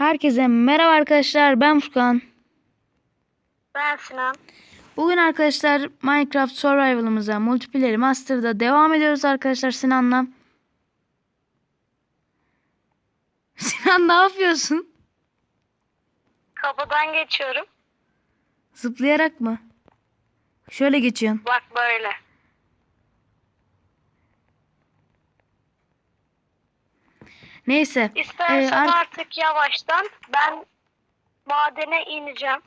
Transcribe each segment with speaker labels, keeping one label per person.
Speaker 1: Herkese merhaba arkadaşlar ben Furkan.
Speaker 2: Ben Sinan.
Speaker 1: Bugün arkadaşlar Minecraft Survival'ımıza Multiplayer Master'da devam ediyoruz arkadaşlar Sinan'la. Sinan ne yapıyorsun?
Speaker 2: Kapıdan geçiyorum.
Speaker 1: Zıplayarak mı? Şöyle geçiyorsun.
Speaker 2: Bak böyle.
Speaker 1: Neyse.
Speaker 2: İstersen
Speaker 1: Ee, ar-
Speaker 2: artık yavaştan ben madene ineceğim.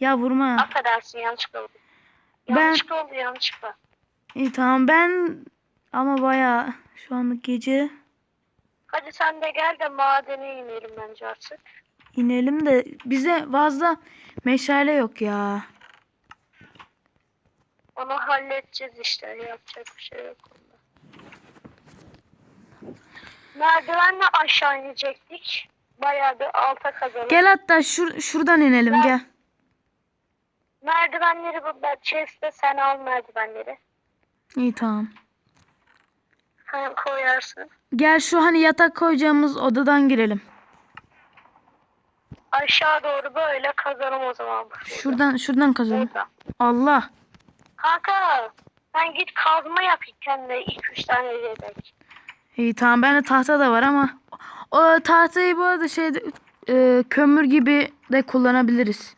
Speaker 1: ya vurma.
Speaker 2: Affedersin yanlışlıkla oldu.
Speaker 1: Ben-
Speaker 2: Yanlışlıkla oldu yanlışlıkla.
Speaker 1: İyi tamam ben ama baya şu anlık gece
Speaker 2: Hadi sen de gel de madene inelim bence artık.
Speaker 1: inelim de bize fazla meşale yok ya.
Speaker 2: Onu halledeceğiz işte. Yapacak bir şey yok. Merdivenle aşağı inecektik. Bayağı bir alta kazanıp.
Speaker 1: Gel hatta şur şuradan inelim gel.
Speaker 2: Merdivenleri bu ben chest'te sen al merdivenleri.
Speaker 1: İyi tamam.
Speaker 2: Sen koyarsın.
Speaker 1: Gel şu hani yatak koyacağımız odadan girelim.
Speaker 2: Aşağı doğru böyle kazanım o zaman. Burada.
Speaker 1: Şuradan şuradan kazalım.
Speaker 2: Burada.
Speaker 1: Allah.
Speaker 2: Kanka sen git kazma yap kendine 2-3 tane yedek.
Speaker 1: İyi tamam bende tahta da var ama o tahtayı bu arada şeyde e, kömür gibi de kullanabiliriz.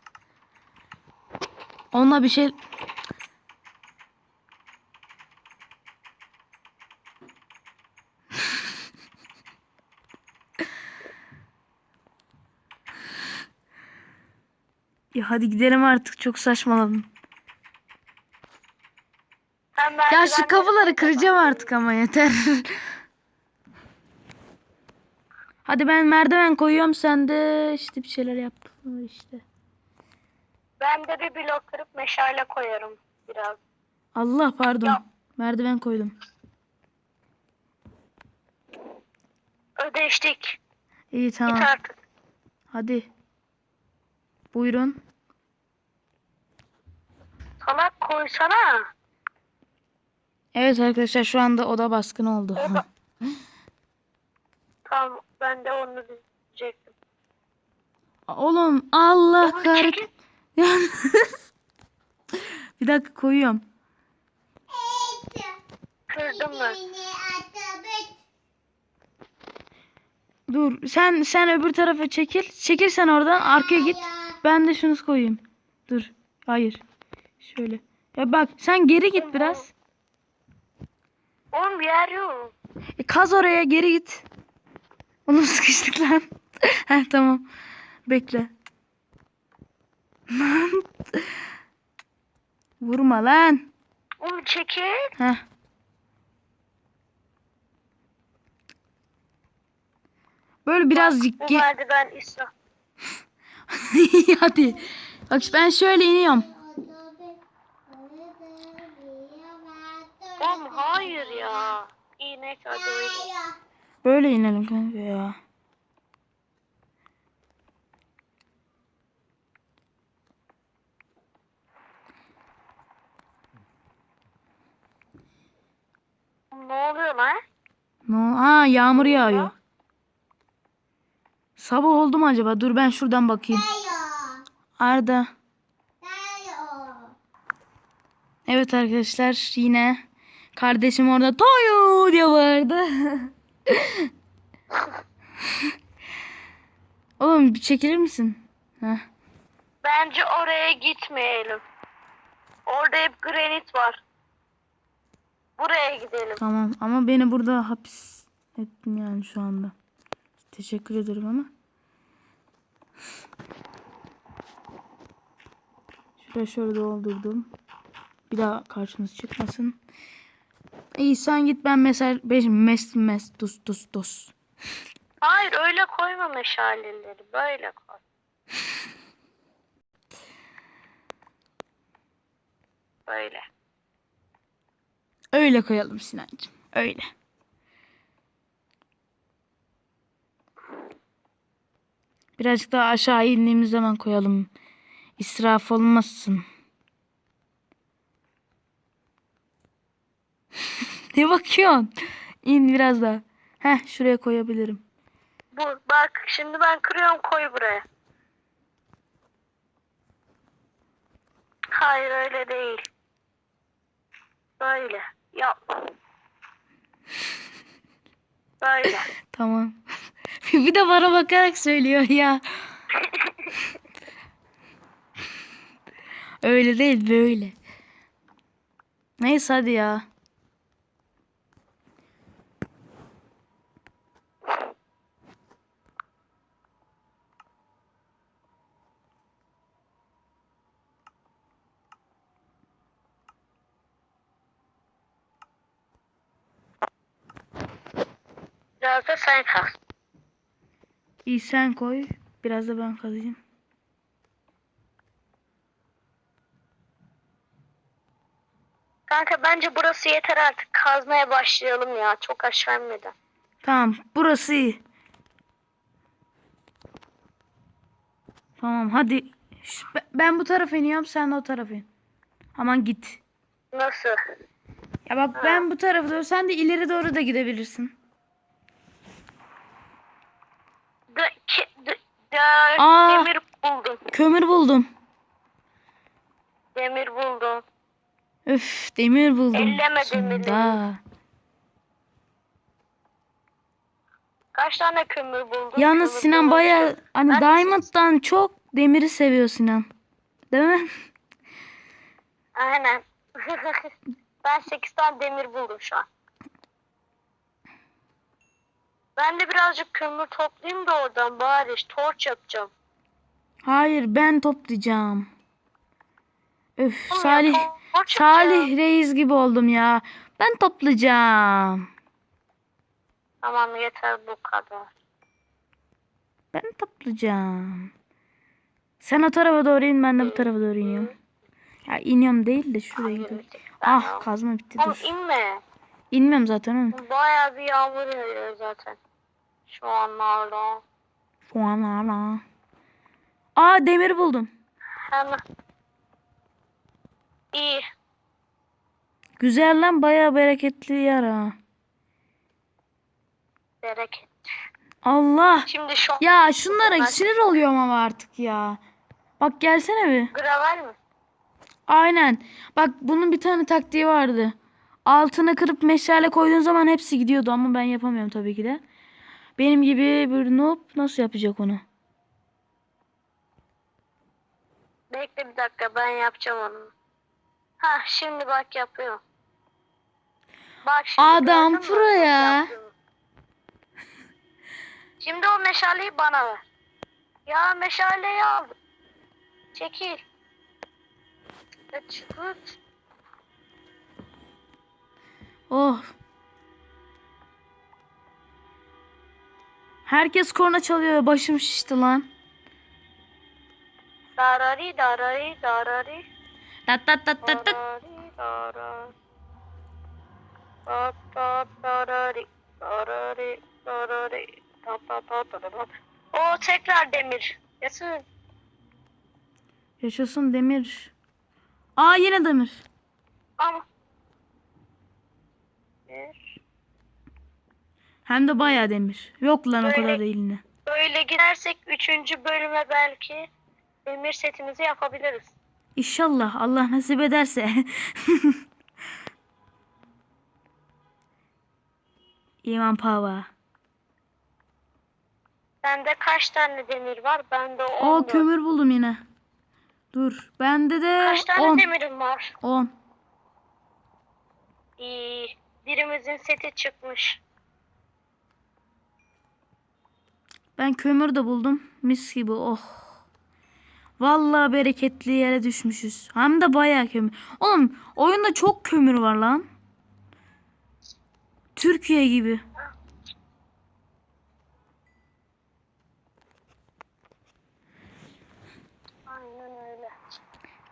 Speaker 1: Onunla bir şey Ya hadi gidelim artık çok saçmaladın. Ya şu kafaları kıracağım artık ama yeter. Hadi ben merdiven koyuyorum sen de işte bir şeyler yap işte.
Speaker 2: Ben de bir blok kırıp meşale koyarım biraz.
Speaker 1: Allah pardon.
Speaker 2: Ya.
Speaker 1: Merdiven koydum.
Speaker 2: Ödeştik.
Speaker 1: İyi
Speaker 2: Git
Speaker 1: tamam.
Speaker 2: artık.
Speaker 1: Hadi. Buyurun.
Speaker 2: Salak koysana.
Speaker 1: Evet arkadaşlar şu anda oda baskın oldu.
Speaker 2: Oda- Tamam ben de onu diyecektim.
Speaker 1: Oğlum Allah
Speaker 2: Oğlum,
Speaker 1: kahret. bir dakika koyuyorum.
Speaker 2: Kırdım ben.
Speaker 1: Dur sen sen öbür tarafa çekil. Çekil sen oradan arkaya git. Ben de şunu koyayım. Dur. Hayır. Şöyle. Ya bak sen geri git biraz.
Speaker 2: Oğlum yer yok.
Speaker 1: E, kaz oraya geri git. Oğlum sıkıştık lan. Heh tamam. Bekle. Vurma lan.
Speaker 2: Oğlum çekil.
Speaker 1: Heh. Böyle birazcık
Speaker 2: Bu
Speaker 1: ge-
Speaker 2: merdiven isra.
Speaker 1: Hadi. Bak ben şöyle iniyorum.
Speaker 2: Oğlum hayır ya. İyi neyse hadi öyle.
Speaker 1: Böyle inelim kanka ya.
Speaker 2: Ne oluyor lan?
Speaker 1: No, ha yağmur yağıyor. Sabah oldu mu acaba? Dur ben şuradan bakayım. Arda. Evet arkadaşlar yine kardeşim orada Toyo diye bağırdı. Oğlum bir çekilir misin? Heh.
Speaker 2: Bence oraya gitmeyelim. Orada hep granit var. Buraya gidelim.
Speaker 1: Tamam ama beni burada hapis ettin yani şu anda. Teşekkür ederim ama. Şuraya şöyle doldurdum. Bir daha karşımız çıkmasın. İyi sen git ben mesela beş mes mes dus dus dus.
Speaker 2: Hayır öyle koyma meşaleleri. Böyle koy. Böyle.
Speaker 1: Öyle koyalım Sinancığım. Öyle. Birazcık daha aşağı indiğimiz zaman koyalım. İsraf olmasın. Ne bakıyorsun? İn biraz daha. Heh şuraya koyabilirim.
Speaker 2: Bu bak şimdi ben kırıyorum koy buraya. Hayır öyle değil. Böyle. Yap. Böyle.
Speaker 1: Tamam. bir de bana bakarak söylüyor ya. Öyle değil böyle. Neyse hadi ya.
Speaker 2: Biraz da sen kaz.
Speaker 1: İyi sen koy. Biraz da ben kazıyım.
Speaker 2: Kanka bence burası yeter artık. Kazmaya başlayalım ya. Çok aşağı inmeden.
Speaker 1: Tamam burası iyi. Tamam hadi. Ben bu tarafa iniyorum sen de o tarafa in. Aman git.
Speaker 2: Nasıl?
Speaker 1: Ya bak ben bu tarafa doğru sen de ileri doğru da gidebilirsin.
Speaker 2: De, ki, de, de-
Speaker 1: Aa.
Speaker 2: demir buldum.
Speaker 1: Kömür buldum.
Speaker 2: Demir buldum.
Speaker 1: Öf demir buldum.
Speaker 2: Elleme
Speaker 1: Sonunda.
Speaker 2: Kaç tane kömür buldun?
Speaker 1: Yalnız
Speaker 2: Kömür
Speaker 1: Sinan baya hani
Speaker 2: Ben-
Speaker 1: Diamond'dan çok demiri seviyor Sinan. Değil mi?
Speaker 2: Aynen. ben 8 tane demir buldum şu an. Ben de birazcık kömür toplayayım da oradan bari torç yapacağım.
Speaker 1: Hayır ben toplayacağım. Öf
Speaker 2: Oğlum ya,
Speaker 1: Salih
Speaker 2: yapacağım.
Speaker 1: Salih reis gibi oldum ya. Ben toplayacağım.
Speaker 2: Tamam yeter bu kadar.
Speaker 1: Ben toplayacağım. Sen o tarafa doğru in ben de bu tarafa doğru iniyorum. Ya iniyorum değil de şuraya gidiyorum. Ah kazma bitti
Speaker 2: Oğlum
Speaker 1: dur.
Speaker 2: inme.
Speaker 1: İnmiyorum zaten oğlum.
Speaker 2: Bayağı bir yağmur yağıyor zaten. Şu anlarda.
Speaker 1: Şu an hala. Aa demir buldum.
Speaker 2: Hemen. İyi.
Speaker 1: Güzel lan bayağı bereketli yer ha.
Speaker 2: Bereket.
Speaker 1: Allah.
Speaker 2: Şimdi şu
Speaker 1: Ya şunlara sinir oluyorum ama artık ya. Bak gelsene bir.
Speaker 2: gravel mi?
Speaker 1: Aynen. Bak bunun bir tane taktiği vardı. Altına kırıp meşale koyduğun zaman hepsi gidiyordu ama ben yapamıyorum tabii ki de. Benim gibi bir noob nasıl yapacak onu?
Speaker 2: Bekle bir dakika ben yapacağım onu. Ha şimdi bak yapıyor. Bak şimdi
Speaker 1: Adam pro ya.
Speaker 2: Şimdi o meşaleyi bana ver. Ya meşaleyi aldım. Çekil. Çıkırt.
Speaker 1: Oh. Herkes korna çalıyor. Başım şişti lan.
Speaker 2: Darari darari darari.
Speaker 1: Tat tat tat tat tat.
Speaker 2: Oo tekrar demir. Yasın.
Speaker 1: Yaşasın demir. Aa yine demir.
Speaker 2: Ama. Bir.
Speaker 1: Hem de bayağı demir. Yok lan o
Speaker 2: Böyle-
Speaker 1: kadar değil yine.
Speaker 2: Böyle gidersek 3. bölüme belki demir setimizi yapabiliriz.
Speaker 1: İnşallah Allah nasip ederse. İman Pava.
Speaker 2: Sende kaç tane demir var? Bende 10.
Speaker 1: O kömür buldum yine. Dur. Bende de
Speaker 2: Kaç tane
Speaker 1: 10.
Speaker 2: demirim var?
Speaker 1: 10.
Speaker 2: İyi. Birimizin seti çıkmış.
Speaker 1: Ben kömür de buldum. Mis gibi. Oh. Vallahi bereketli yere düşmüşüz. Hem de bayağı kömür. Oğlum oyunda çok kömür var lan. Türkiye gibi.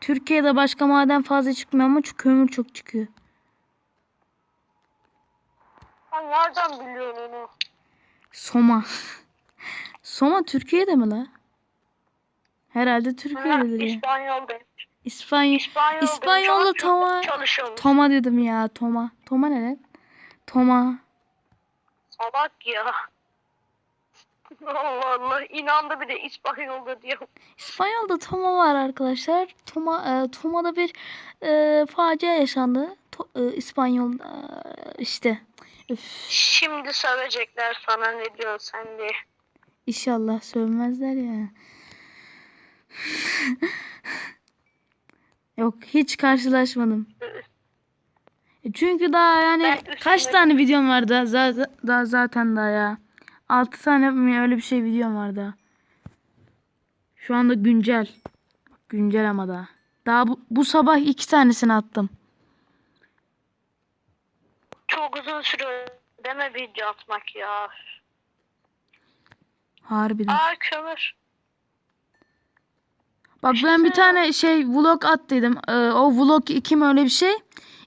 Speaker 1: Türkiye'de başka maden fazla çıkmıyor ama şu kömür çok çıkıyor.
Speaker 2: Sen nereden biliyorsun onu?
Speaker 1: Soma. Soma Türkiye'de mi la? Herhalde
Speaker 2: Ha,
Speaker 1: Türkiye'dedir ya.
Speaker 2: İspanyol be.
Speaker 1: İspanya.
Speaker 2: İspanyol.
Speaker 1: İspanyol'da
Speaker 2: çok
Speaker 1: Toma. Toma dedim ya. Toma. Toma ne lan? Toma.
Speaker 2: Salak ya. Allah Allah inandı bir de İspanyolda diyor.
Speaker 1: İspanyol'da Toma var arkadaşlar. Toma, e, Toma'da bir e, facia yaşandı. To, e, İspanyol'da işte. Üf,
Speaker 2: Şimdi sövecekler sana ne diyorsun sen diye.
Speaker 1: İnşallah sövmezler ya. Yok hiç karşılaşmadım. E, Çünkü daha yani
Speaker 2: Ben
Speaker 1: kaç tane videom var da zaten, daha zaten daha ya. 6 tane mi öyle bir şey videom var daha. Şu anda güncel. Güncel ama daha. Daha bu, bu sabah iki tanesini attım.
Speaker 2: Çok uzun sürüyor deme video atmak ya.
Speaker 1: Harbiden.
Speaker 2: Aa kömür.
Speaker 1: Bak ben bir tane şey vlog attıydım. Ee, o vlog 2 mi öyle bir şey?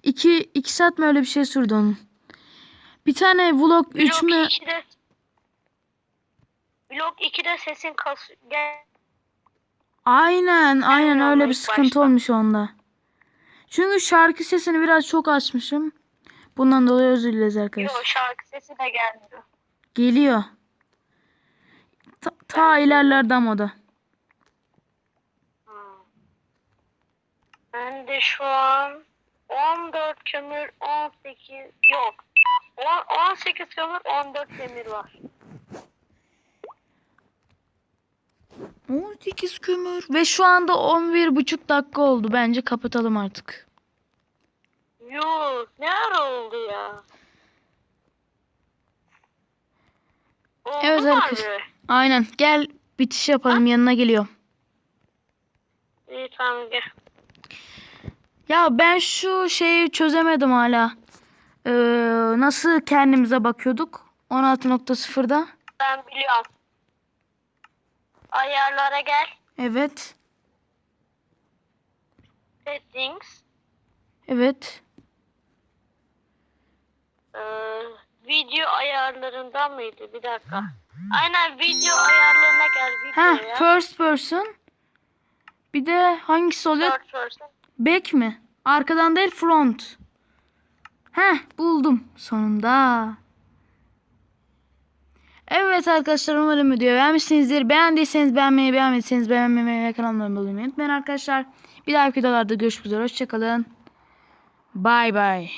Speaker 1: 2 2 saat mi öyle bir şey sürdü onun. Bir tane vlog 3
Speaker 2: Blok
Speaker 1: mü?
Speaker 2: 2'de Blok 2'de sesin kas gel.
Speaker 1: Aynen, aynen öyle bir sıkıntı
Speaker 2: başta.
Speaker 1: olmuş onda. Çünkü şarkı sesini biraz çok açmışım. Bundan dolayı özür dileriz arkadaşlar.
Speaker 2: Yok şarkı sesi de gelmiyor.
Speaker 1: Geliyor. Ta, ta ilerlerde ama o da.
Speaker 2: Ben de şu an 14 kömür 18 yok. On- 18 kömür 14 demir var.
Speaker 1: 18 kömür ve şu anda 11 buçuk dakika oldu. Bence kapatalım artık.
Speaker 2: Yuh ne ara oldu ya? Oldu
Speaker 1: Evet arkadaşlar. Aynen. Gel bitiş yapalım. Yanına geliyorum.
Speaker 2: İyi tamam gel.
Speaker 1: Ya ben şu şeyi çözemedim hala. Ee, nasıl kendimize bakıyorduk? 16.0'da.
Speaker 2: Ben biliyorum. Ayarlara gel.
Speaker 1: Evet.
Speaker 2: Settings.
Speaker 1: Evet.
Speaker 2: Ee, video ayarlarından mıydı? Bir dakika. Aynen video ayarlarına gel videoya.
Speaker 1: first person. Bir de hangisi oluyor?
Speaker 2: Third person.
Speaker 1: Back mi? Arkadan değil front. Heh buldum sonunda. Evet arkadaşlar umarım videoyu beğenmişsinizdir. Beğendiyseniz beğenmeyi, beğenmediyseniz beğenmemeyi ve kanalıma abone olmayı unutmayın arkadaşlar. Bir dahaki videolarda görüşmek üzere. Hoşçakalın. Bye bye.